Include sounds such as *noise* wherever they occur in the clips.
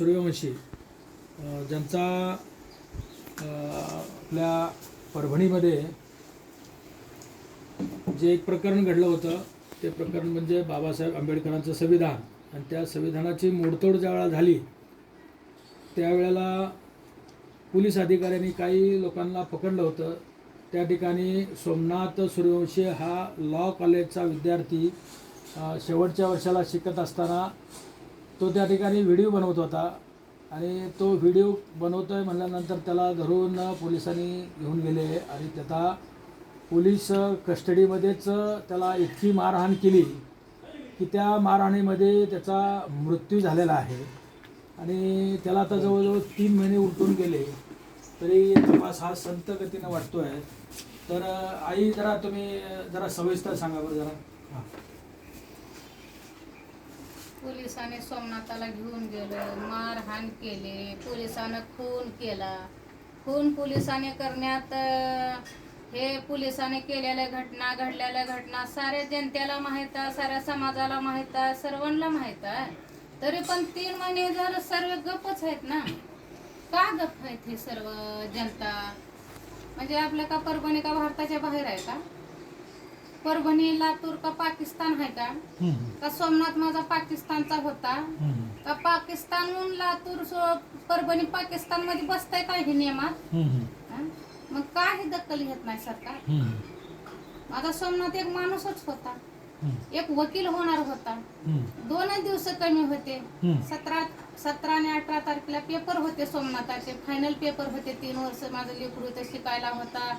सूर्यवंशी ज्यांचा आपल्या परभणीमध्ये जे एक प्रकरण घडलं होतं ते प्रकरण म्हणजे बाबासाहेब आंबेडकरांचं संविधान. आणि त्या संविधानाची मोडतोड ज्यावेळेला झाली त्यावेळेला पोलीस अधिकाऱ्यांनी काही लोकांना पकडलं होतं. त्या ठिकाणी सोमनाथ सूर्यवंशी हा लॉ कॉलेजचा विद्यार्थी शेवटच्या वर्षाला शिकत असताना तो त्या ठिकाणी व्हिडिओ बनवत होता. आणि तो व्हिडिओ बनवतो आहे म्हणल्यानंतर त्याला धरून पोलिसांनी घेऊन गेले आणि त्याचा पोलीस कस्टडीमध्येच त्याला इतकी मारहाण केली की त्या मारहाणीमध्ये त्याचा मृत्यू झालेला आहे. आणि त्याला आता जवळजवळ तीन महिने उलटून गेले. तरी तपास हा संत गतीनं वाटतो आहे तर आई जरा तुम्ही जरा सविस्तर सांगा बरं जरा. हां. पोलिसाने सोमनाथाला घेऊन गेलं मारहाण केले पोलिसानं खून केला. खून पोलिसाने करण्यात हे पोलिसाने केलेल्या घटना घडलेल्या घटना साऱ्या जनतेला माहीत आहे साऱ्या समाजाला माहीत आहे सर्वांना माहीत आहे. तरी पण तीन महिने जर सर्व गप्पच आहेत ना? का गप्प आहेत हे सर्व जनता? म्हणजे आपल्या का परभणी का भारताच्या बाहेर आहे का? परभणी लातूर का पाकिस्तान आहे का? का सोमनाथ माझा पाकिस्तानचा होता? का पाकिस्तानहून लातूर सो- परभणी पाकिस्तानमध्ये बसताय काय हे नियमात? हं? मग का ही दखल घेत नाही सरकार? माझा सोमनाथ एक माणूसच होता. एक वकील होणार होता. दोनच दिवस कमी होते. सतरा सतरा आणि अठरा तारखेला पेपर होते सोमनाथाचे. फायनल पेपर होते तीन वर्ष माझं लेकरू इथं शिकायला होता.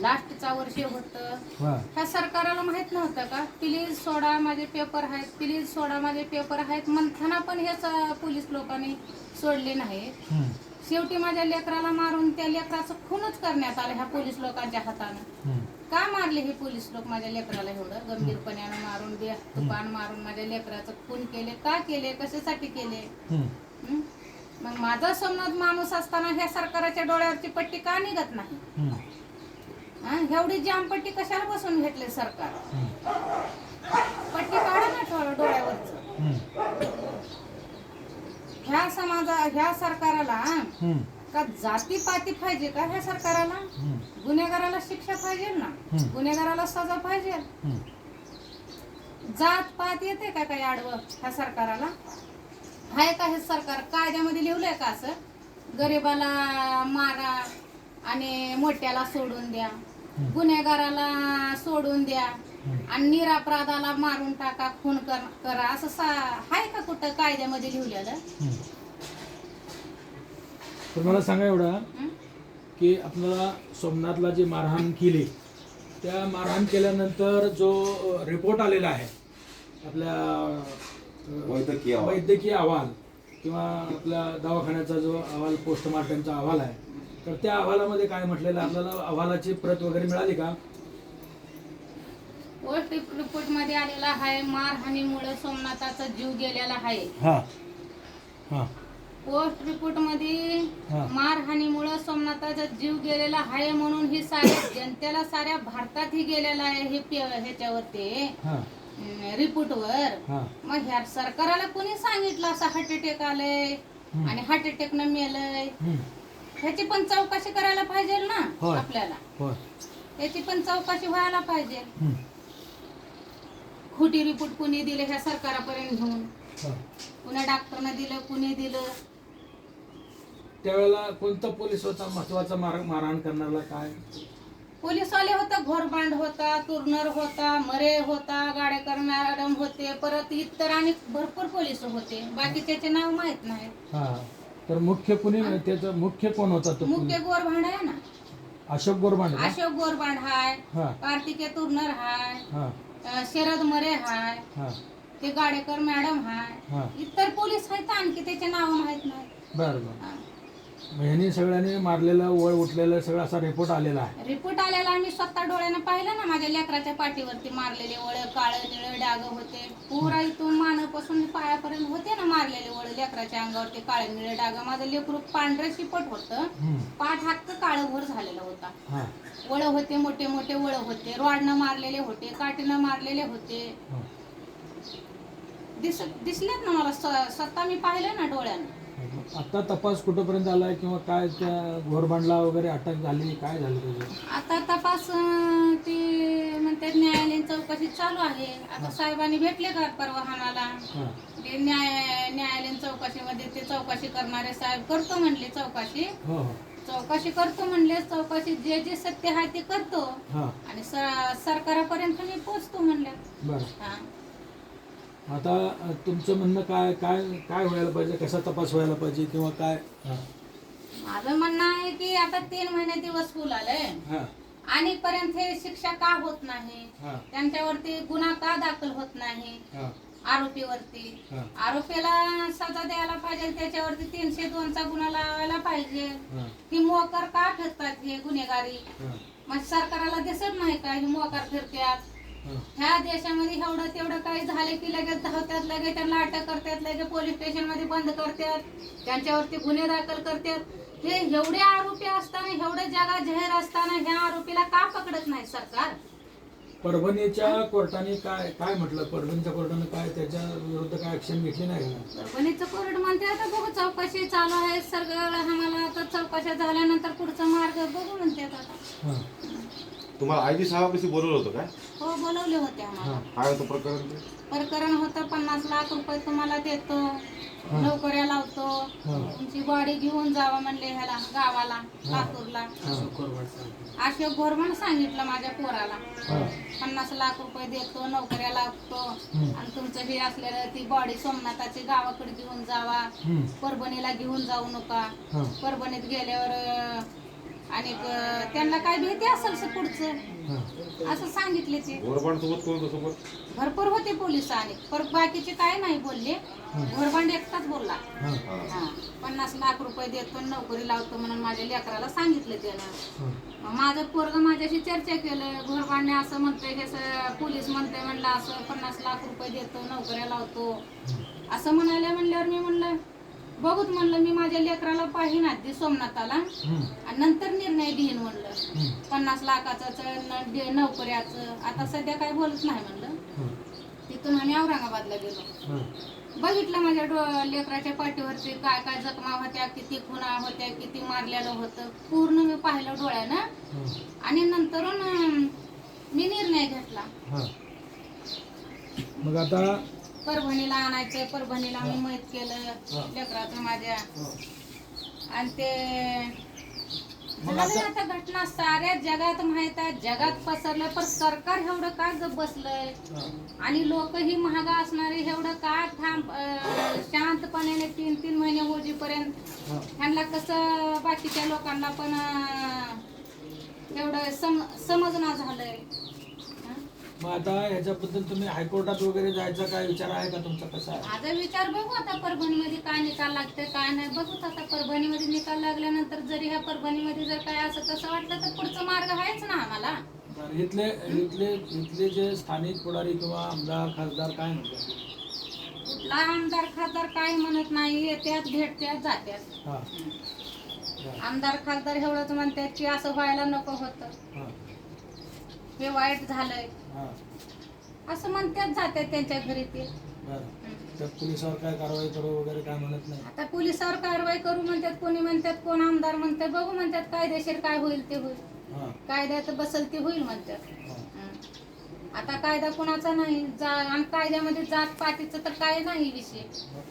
लास्टचा वर्ष होतं. ह्या सरकाराला माहीत नव्हतं का? प्लीज सोडा माझे पेपर आहेत. प्लीज सोडा माझे पेपर आहेत. म्हणताना पण हेच पोलीस लोकांनी सोडले नाही. शेवटी माझ्या लेकराला मारून त्या लेकराचं खूनच करण्यात आलं ह्या पोलीस लोकांच्या हातानं. का मारले हे पोलीस लोक माझ्या लेकराला एवढं? गंभीरपणानं मारून दे तुपान मारून माझ्या लेकराचं खून केले. का केले? कशासाठी केले? हं? मग माझा समज माणूस असताना ह्या सरकारच्या डोळ्यावरची पट्टी का निघत नाही? हं? एवढी जामपट्टी कशाला बसून घेतले सरकार? पट्टी काढा ना थोडं डोळ्यावरच. ह्या समाजा ह्या सरकाराला हं, का जातीपाती पाहिजे का ह्या सरकाराला? गुन्हेगाराला शिक्षा पाहिजे ना? गुन्हेगाराला सजा पाहिजे? जात पात येते का काही आडवं ह्या सरकाराला? आहे का हे सरकार कायद्यामध्ये लिहिलंय का असं? गरिबाला मारा आणि मोठ्याला सोडून द्या. गुन्हेगाराला सोडून द्या. आणि निरापराधाला मारून टाका खून कर असं आहे का कुठं कायद्यामध्ये लिहिलेलं? तर मला सांगा एवढा? की आपल्याला सोमनाथला जी मारहाण केली त्या मारहाण केल्यानंतर जो रिपोर्ट आलेला आहे आपल्या वैद्यकीय अहवाल. वैद्यकीय अहवाल किंवा आपल्या दवाखान्याचा जो अहवाल पोस्टमार्टमचा अहवाल आहे तर त्या अहवालामध्ये काय म्हटलेलं आहे? आपल्याला अहवालाची प्रत वगैरे मिळाली का पोस्ट रिपोर्टमध्ये आलेला आहे मारहाणीमुळे सोमनाथाचा जीव गेलेला आहे हां हां पोस्ट रिपोर्टमध्ये हा. मारहाणीमुळे सोमनाथाचा जीव गेलेला आहे म्हणून ही साऱ्या जनतेला साऱ्या भारतातही गेलेला आहे हे पे- ह्याच्यावरती हां रिपोर्ट वर हां मग ह्या सरकाराला कोणी सांगितलं असं हार्ट अटॅक आलंय आणि हार्ट अटॅक न मेलय हं. ह्याची पण चौकशी करायला पाहिजे ना होय. आपल्याला होय याची पण चौकशी व्हायला पाहिजे हं. खोटी रिपोर्ट कुणी दिले ह्या सरकारापर्यंत घेऊन हां. कुण्या डॉक्टरनं दिलं कुणी दिलं त्यावेळेला कोणता पोलीस होता? महत्त्वाचा मार मारहाण करणारा काय? पोलीसवाले होता घोरबांड होता तुरनर होता मरे होता गाडेकर मॅडम होते परत इतर आणि भरपूर पोलीस होते. बाकीच्याचे नाव माहीत नाही. हां. तर मुख्य कुणी त्याचा मुख्य कोण होता तो मुख्य गोरभांड आहे ना? अशोक गोरबांडे का? अशोक गोरबांड हाय हां. कार्तिके तुरनर हाय हां. अं, शरद मरे हाय हां. ते गाडेकर मॅडम हाय. हां. इतर पोलीस आहेत आणखी त्याचे नाव माहीत नाही. बरं बरं. हा. ह्यांनी सगळ्यांनी मारलेलं वळ उठलेलं सगळं असा रिपोर्ट आलेला आहे. रिपोर्ट आलेला आम्ही स्वतः डोळ्यानं पाहिलं ना माझ्या लेकराच्या पाठीवरती मारलेले वळ काळ निळ डाग होते. पुरा इथून मानापासून पायापर्यंत होते ना मारलेले वळ लेकराच्या अंगावरती काळे निळे डाग. माझं लेकरू पांढरं शिपट होतं. पाठ हक्क काळभोर झालेला होता. वळ होते मोठे मोठे वळ होते. रॉडनं मारलेले होते काठीनं मारलेले होते. दिस दिसलेत ना मला स्व- स्वतः मी पाहिलं ना डोळ्यानं. आता तपास कुठंपर्यंत आलाय किंवा काय त्या घोरबांडला वगैरे अटक झाली काय झालं त्याचं आता तपास अं, ते म्हणतात न्यायालयीन चौकशी चालू आहे. आता साहेबांनी भेटले का परवा आम्हाला हां. ते न्याय न्यायालयीन चौकशीमध्ये ते चौकशी करणारे साहेब करतो म्हणले चौकशी. हो हो. चौकशी करतो म्हणले चौकशी जे जे सत्य आहे ते करतो. हां. आणि स- सरकारापर्यंत मी पोचतो म्हणले. बरं. हा. आता तुमचं म्हणणं काय काय काय व्हायला पाहिजे? कसा तपास व्हायला पाहिजे किंवा काय? हां. माझं म्हणणं आहे की आता तीन महिने दिवस फुल आलंय. हां. आणि पर्यंत हे शिक्षा का होत नाही? हां. त्यांच्यावरती गुन्हा का दाखल होत नाही? हां. आरोपीवरती. हां. आरोपीला सजा द्यायला पाहिजे त्याच्यावरती तीनशे दोनचा गुन्हा लावायला पाहिजे. हां. ही मोकर का फिरतात हे गुन्हेगारी? हां. मग सरकाराला दिसत नाही का? ही मोकार फिरत्यात? ह्या देशामध्ये एवढं तेवढं काही झाले की लगेच धावतात लगेच त्यांना अटक करतात लगेच पोलीस स्टेशनमध्ये बंद करतात त्यांच्यावरती गुन्हे दाखल करतात. हे एवढे आरोपी असताना एवढे जगा जाहीर असताना ह्या आरोपीला का पकडत नाही सरकार? परभणीच्या कोर्टाने काय काय म्हटलं? परभणीच्या कोर्टाने काय त्याच्या विरुद्ध काय ऍक्शन घेतली नाही परभणीचं कोर्ट म्हणते आता बघू चौकशी चालू आहे सगळं आम्हाला आता चौकशा झाल्यानंतर पुढचा मार्ग बघू म्हणते आता. तुम्हाला आय जी साहेबापाशी बोलवलं होतं काय? हो बोलवले होते आम्हाला. काय होतं प्रकरण ते? प्रकरण होतं पन्नास लाख रुपये तुम्हाला देतो. नोकऱ्या लावतो. तुमची बॉडी घेऊन जावा म्हणले ह्याला गावाला लातूरला. अशोक घोरमण सांगितलं माझ्या पोराला. पन्नास लाख रुपये देतो नोकऱ्या लावतो. आणि तुमचं हे असलेलं ती बॉडी सोमनाथाची गावाकडे घेऊन जावा. परभणीला घेऊन जाऊ नका. परभणीत गेल्यावर अं, आणि त्यांना काय भीती असेल से पुढचं? हां. असं सांगितले ते. गोरबाड सोबत कोण होतं सोबत भरपूर होते पोलीस आणि पर बाकीचे काय नाही बोलले. घोरबांड एकटाच बोलला. हां. हा. पन्नास लाख रुपये देतो नोकरी लावतो म्हणून माझ्या लेकराला सांगितलं त्यानं. हां. मग माझं पोरग माझ्याशी चर्चा केलं घोरबांडने असं म्हणतंय हे स- पोलीस म्हणतंय म्हणलं असं पन्नास लाख रुपये देतो नोकऱ्या लावतो. असं म्हणाले म्हणल्यावर मी म्हणलं बघूत म्हणलं मी माझ्या लेकराला पाहिन आधी सोमनाथाला. आणि नंतर निर्णय घेईन म्हणलं. पन्नास लाखाचं नोकऱ्याचं. आता सध्या काय बोलत नाही म्हणलं. तिथून आम्ही औरंगाबादला गेलो. बघितलं माझ्या डो लेकराच्या पाठीवरती काय काय जखमा होत्या किती खुणा होत्या किती मारलेलं होतं. पूर्ण मी पाहिलं डोळ्यानं. आणि नंतरून अं, मी निर्णय घेतला. हां. मग आता परभणीला आणायचं परभणीला मी मैत केलं. लेकराचं माझ्या. आणि ते आता- घटना साऱ्या जगात माहीत आहे जगात पसरलं पण सरकार एवढं काय गप बसलंय. आणि लोक ही महागा असणारे एवढं का थांब शांतपणे तीन तीन महिने होजीपर्यंत. ह्यांना कसं बाकीच्या लोकांना पण एवढं सम समजना झालंय? मग आता ह्याच्याबद्दल तुम्ही हायकोर्टात वगैरे जायचा काय विचार आहे का तुमचा कसा आहे? माझा विचार बघू आता परभणीमध्ये काय निकाल लागतंय काय नाही. बघू आता परभणीमध्ये निकाल लागल्यानंतर जरी ह्या परभणीमध्ये जर काय असं तसं वाटलं तर पुढचा मार्ग आहेच ना आम्हाला. बरं, इथले इथले इथले जे स्थानिक पुढारी किंवा आमदार खासदार काय म्हणतात? कुठला आमदार खासदार काय म्हणत नाही येत्यात भेटत्यात जात्यात. हां. आमदार खासदार एवढंच म्हणतात की असं व्हायला नको होतं. हां. हे वाईट झालंय. असं म्हणतात जातात त्यांच्या घरी ते. तर पोलिसावर काय कारवाई करू वगैरे काय म्हणत नाही? आता पोलिसावर कारवाई करू म्हणतात कोणी म्हणतात कोण आमदार म्हणतात बघू म्हणतात कायदेशीर काय होईल ते होईल. कायद्यात बसल ते होईल म्हणतात. आता कायदा कुणाचा नाही जा आणि कायद्यामध्ये जात पातीचं तर काय नाही विषय.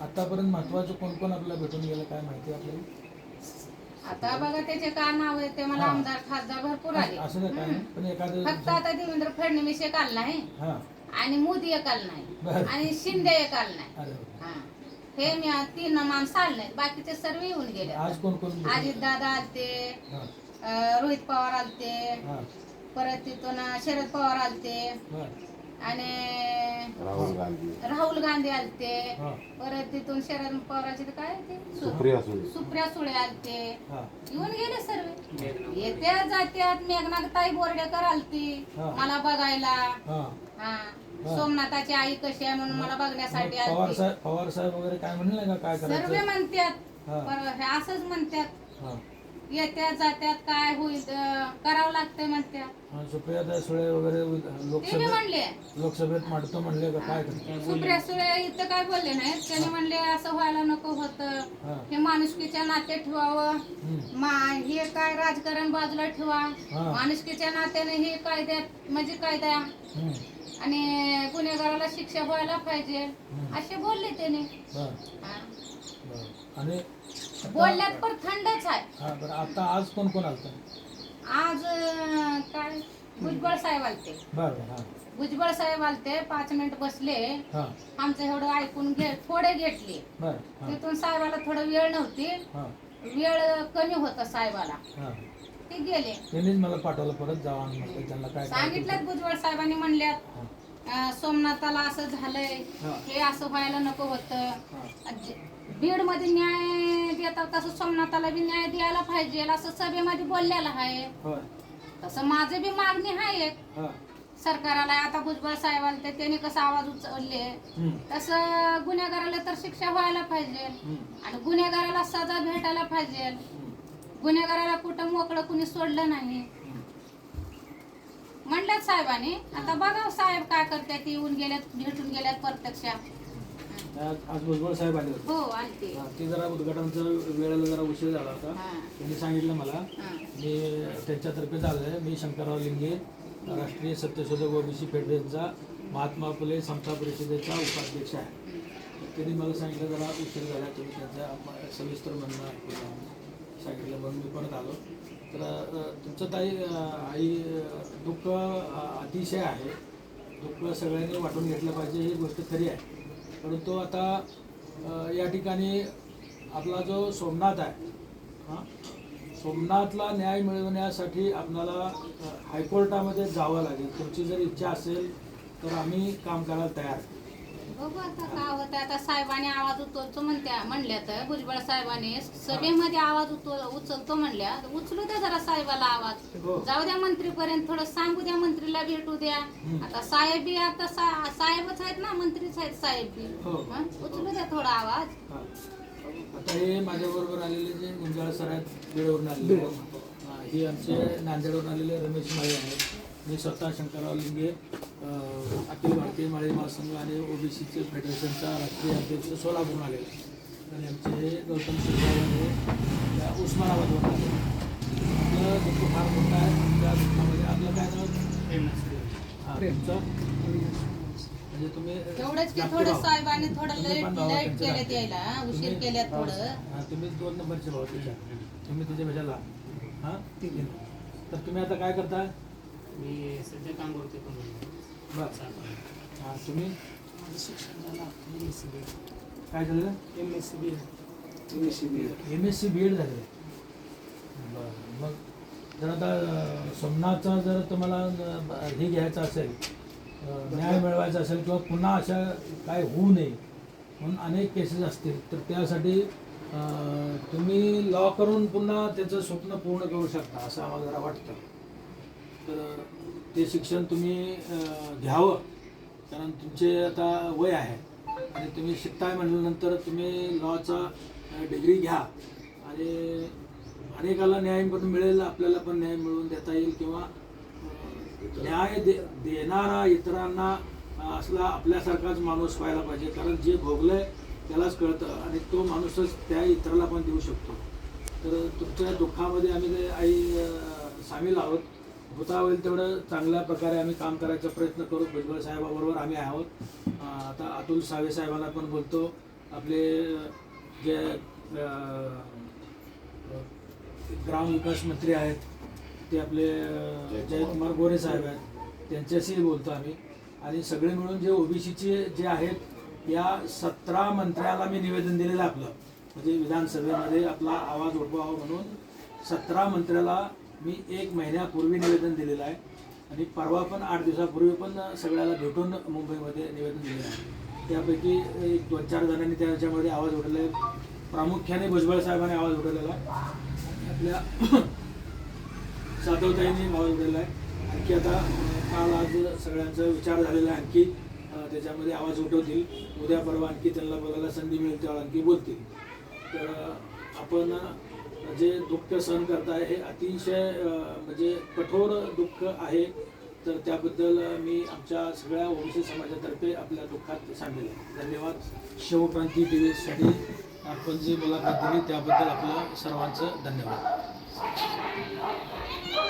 आतापर्यंत महत्वाचं कोण कोण आपल्याला भेटून गेलं काय माहिती आपल्याला? आता बघा त्याचे काय नाव आहे ते मला हा. आमदार खासदार भरपूर आले. असं नाही काय नाही, पण एखादं फक्त आता देवेंद्र फडणवीस एक आला नाही हां. आणि मोदी एक आला नाही. बरं. आणि शिंदे एक आला नाही. अरे वा. हा. हे मी आ- तीन माणसं आले नाहीत बाकीचे सर्व येऊन गेले आज कोण कोण अजित दादा आलते हां. अं, रोहित पवार आलते हां. परत तिथून शरद पवार आलते. बरं. आणि राहुल गांधी. राहुल गांधी आलते. हां. परत तिथून शरद पवाराचे ते काय ते? सु- सुप्रिया सुळे. सुप्रिया सुळे आलते. हां. येऊन गेले सर्व. येत्या जात्यात मेघनाताई बोर्डेकर आलती. हा. मला बघायला. हां. हा. सोमनाथाची आई कशी आहे म्हणून मला बघण्यासाठी पवार आलती. साहेब पवार साहेब वगैरे काय म्हणले का? काय सर्व करायचं म्हणतात हा. पर हे असंच म्हणतात हां. येत्या जात्यात काय होईल अं, करावं लागतंय म्हणत्या. हा, सुप्रियाताई सुळे वगैरे ते बी लोकसभेत म्हणले. लोकसभेत मांडतो म्हणले का? काय करते? सुप्रिया सुळे इथं काय बोलले नाहीत? त्याने म्हणले असं व्हायला नको होतं. हा. हे माणुसकीच्या नाते ठेवावं. हम्म. मा हे काय राजकारण बाजूला ठेवा. हा. माणुसकीच्या नात्याने हे कायद्यात म्हणजे कायदा. हम्म. आणि गुन्हेगाराला शिक्षा व्हायला पाहिजे. असे बोलले त्याने. बर हा. बर. आणि बोलल्यात पण थंडच आहे. हा बरं. आता आज कोण कोण आलतं? आज अं, काय? भुजबळ साहेब आलते. बरं बरं हा. भुजबळ साहेब आलते पाच मिनिट बसले. हा. आमचं एवढं ऐकून घे थोडे घेतले. बरं हा. तिथून साहेबाला थोडं वेळ नव्हती. हा. वेळ कमी होता साहेबाला. हा. ते गेले. त्यांनीच मला पाठवलं परत जावा आणि म्हटलं त्यांना काय सांगितलं भुजबळ साहेबांनी म्हणल्यात हा. अं, सोमनाथाला असं झालंय हा. हे असं व्हायला नको होतं. हा. मध्ये न्याय देतात तसं सोमनाथाला बी न्याय द्यायला पाहिजे असं सभेमध्ये बोललेलं आहे. होय. तसं माझं बी मागणी आहे. एक हा सरकाराला आता भुजबळ साहेब आले ते त्यांनी कसं आवाज उचलले हम्म. तसं गुन्हेगाराला तर शिक्षा व्हायला पाहिजे. हम्म. आणि गुन्हेगाराला सजा भेटायला पाहिजे. हम्म. गुन्हेगाराला कुठं मोकळं कुणी सोडलं नाही. म्हणल्यात साहेबांनी आता बघा साहेब काय करतात येऊन गेल्यात भेटून गेल्यात प्रत्यक्ष. आज आज भुजबळ साहेब आले होते. हो आलते. हा, ते जरा उद्घाटनचा वेळेला जरा उशीर झाला होता. हा, त्यांनी सांगितलं मला. मी त्यांच्यातर्फे झालं मी शंकरराव लिंगे राष्ट्रीय सत्यशोधक ओबीसी फेडरेशनचा महात्मा फुले समता परिषदेचा उपाध्यक्ष आहे. त्यांनी मला सांगितलं जरा उशीर झाला तुम्ही त्यांचा सविस्तर म्हणणं सांगितलं. म्हणून मी परत आलो. तर अ, तुमचं ताई अ, आई अ, दुःख अ, अतिशय आहे. दुःख सगळ्यांनी वाटून घेतलं पाहिजे ही गोष्ट खरी आहे. परंतु आता या ठिकाणी आपला जो सोमनाथ आहे हां सोमनाथला न्याय मिळवण्यासाठी आपणाला हायकोर्टामध्ये जावं लागेल तुमची जर इच्छा असेल तर आम्ही काम करायला तयार आहे. बघू आता काय होतं आता साहेबांनी आवाज उचलतो म्हणत्या म्हणल्यात भुजबळ साहेबांनी सभेमध्ये आवाज उचल- उचलतो म्हणल्या. उचलू द्या जरा साहेबाला आवाज. हो. जाऊ द्या मंत्रीपर्यंत थोडं सांगू द्या मंत्रीला भेटू द्या. आता साहेब बी आता सा- साहेबच आहेत ना मंत्रीच आहेत साहेब बी. हो. हं? उचलू द्या थोडा आवाज. हां. आता हे माझ्याबरोबर आलेले जे गुंजाळ सर आहेत बीडवरून आलेले. हां, हे आमचे नांदेडवरून आलेले रमेश माळे आहेत. मी स्वतः शंकरराव लिंगे. अखिल भारतीय माळी महासंघ आणि ओबीसीचे फेडरेशनचा राष्ट्रीय अध्यक्ष सोलापूरून आलेले आहेत. आणि आमचे गौतम त्या उस्मानाबादवरून आले आपलं दुःख फार मोठं आहे त्या दुःखामध्ये आपलं काय नाव? हां तुमचं? म्हणजे तुम्ही एवढंच की जास्त थोडं भाव. साहेबांनी थोडं तुम्ही लेट पण भावा लेट त्यांचे केलेत लागते. यायला? उशीर तुम्ही- केल्यात थोडं. तुम्ही दोन नंबरचे भाऊ तुझ्या तुम्ही तुझ्या भेटायला हां? ठीक आहे. तर तुम्ही आता काय करता मी सध्या काम करतोय बरं हां तुम्ही? माझं शिक्षण झालं एम एस सी बी काय झालं? M S C B M S C B M S C B Ed झाले. बरं मग जर आता सोमनाथचा जर तुम्हाला हे घ्यायचं असेल न्याय मिळवायचा असेल किंवा पुन्हा अशा काय होऊ नये म्हणून अनेक केसेस असतील तर त्यासाठी तुम्ही लॉ करून पुन्हा त्याचं स्वप्न पूर्ण करू शकता असं आम्हाला जरा वाटतं. तर ते शिक्षण तुम्ही घ्यावं. कारण तुमचे आता वय आहे. आणि तुम्ही शिकताय म्हटल्यानंतर तुम्ही लॉचा डिग्री घ्या. आणि अनेकाला न्याय पण मिळेल आपल्याला पण न्याय मिळवून देता येईल किंवा न्याय दे देणारा इतरांना असला आपल्यासारखाच माणूस व्हायला पाहिजे. कारण जे भोगलं आहे त्यालाच कळतं आणि तो माणूसच त्या इतराला पण देऊ शकतो. तर तुमच्या दुःखामध्ये आम्ही ते आई सामील आहोत. होता होईल तेवढं चांगल्या प्रकारे आम्ही काम करायचा प्रयत्न करू. भुजबळ साहेबाबरोबर आम्ही आहोत. आता अतुल सावे साहेबांना पण बोलतो. आपले जे ग्राम विकास मंत्री आहेत ते आपले जयकुमार गोरे साहेब आहेत त्यांच्याशीही बोलतो आम्ही. आणि सगळे मिळून जे ओबीसीचे जे आहेत या सतरा मंत्र्याला मी निवेदन दिलेलं आपलं. म्हणजे विधानसभेमध्ये आपला आवाज उठवावा म्हणून सतरा मंत्र्याला मी एक महिन्यापूर्वी निवेदन दिलेलं आहे आणि परवा पण आठ दिवसापूर्वी पण सगळ्याला भेटून मुंबईमध्ये निवेदन दिलेलं आहे. त्यापैकी एक दोन चार जणांनी त्याच्यामध्ये आवाज उठवले प्रामुख्याने भुजबळ साहेबांनी आवाज उठवलेला आहे. आपल्या *coughs* सातवताईंनी आवाज उठवलेला आहे. आणखी आता काल आज सगळ्यांचा विचार झालेला आहे आणखी त्याच्यामध्ये आवाज उठवतील. उद्या परवा आणखी त्यांना बोलायला संधी मिळेल तेव्हा आणखी बोलतील. तर आपण जे दुःख सहन करताय हे अतिशय म्हणजे कठोर दुःख आहे. तर त्याबद्दल मी आमच्या सगळ्या ओबीसी समाजातर्फे आपल्या दुःखात सांगेल. धन्यवाद. शिवक्रांती टी व्हीसाठी आपण जी मुलाखत दिली त्याबद्दल आपलं सर्वांचं धन्यवाद.